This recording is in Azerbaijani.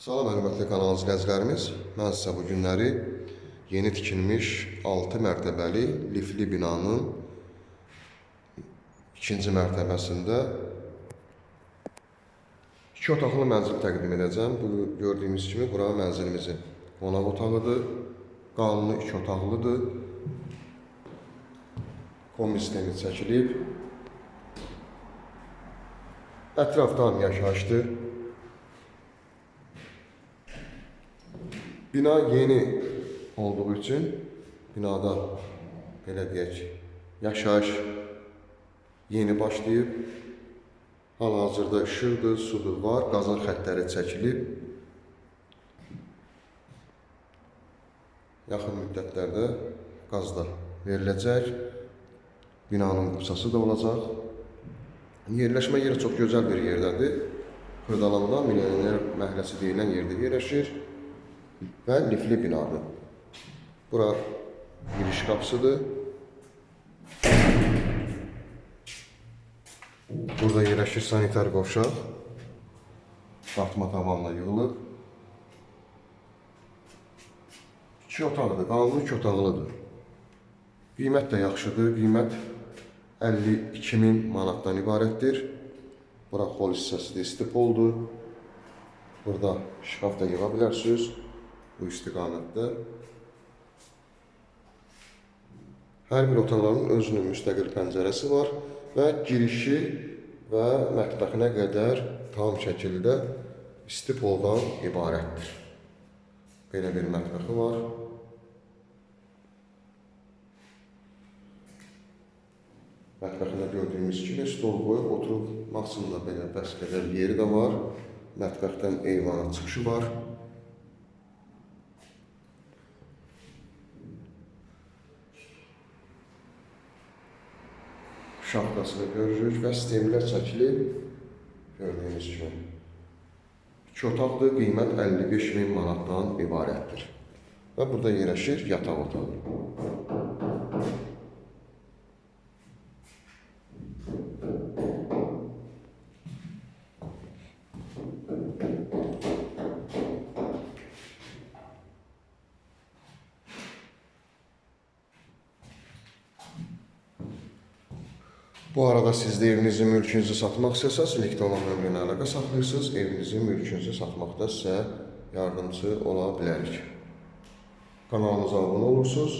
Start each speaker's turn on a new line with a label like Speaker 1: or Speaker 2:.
Speaker 1: Salam hörmətli kanal izləyicilərimiz. Mən sizə bu günləri yeni tikilmiş 6 mərtəbəli lifli binanın ikinci mərtəbəsində iki otaqlı mənzil təqdim edəcəm. Bu gördüyümüz kimi bura mənzilimizin qonaq otağıdır. Qanuni iki otaqlıdır. Kombi sistemi çəkilib. Ətrafdan yaşayışdır. Bina yeni olduğu üçün binada belə deyək, yaşayış yeni başlayıb. Hal-hazırda işıqdır, sudur var, qazın xəttləri çəkilib. Yaxın müddətlərdə qaz da veriləcək. Binanın qusası da olacaq. Yerləşmə yeri çox gözəl bir yerdədir. Xırdalanma Milyoner məhəlləsi deyilən yerdə yerləşir və lifli binadır. Bura giriş qapısıdır. Burada yerləşir sanitar qovşaq. Batma tavanla yığılıb. İki otaqlıdır, qanuni iki otaqlıdır. Qiymət də yaxşıdır. Qiymət 52 min manatdan ibarətdir. Bura xol hissəsidir, istipoldur. Burada şkaf da yığa bilərsiniz bu istiqamətdə. Hər bir otaqların özünün müstəqil pəncərəsi var və girişi və mətbəxinə qədər tam şəkildə istipoldan ibarətdir. Belə bir mətbəxi var. Mətbəxində gördüyümüz kimi stol qoyub oturub maksimumda belə bəs qədər yeri də var. Mətbəxdən eyvana çıxışı var. Şapkasını görürük və sistemlər çəkilib gördüyünüz kimi. İki otaqlı qiymət 55 min manatdan ibarətdir. Və burada yerləşir yataq otağı. Bu arada siz də evinizi, mülkünüzü satmaq istəsəz, elektron nömrənə əlaqə saxlayırsınız, evinizi, mülkünüzü satmaqda sizə yardımcı ola bilərik. Kanalımıza abunə olursunuz,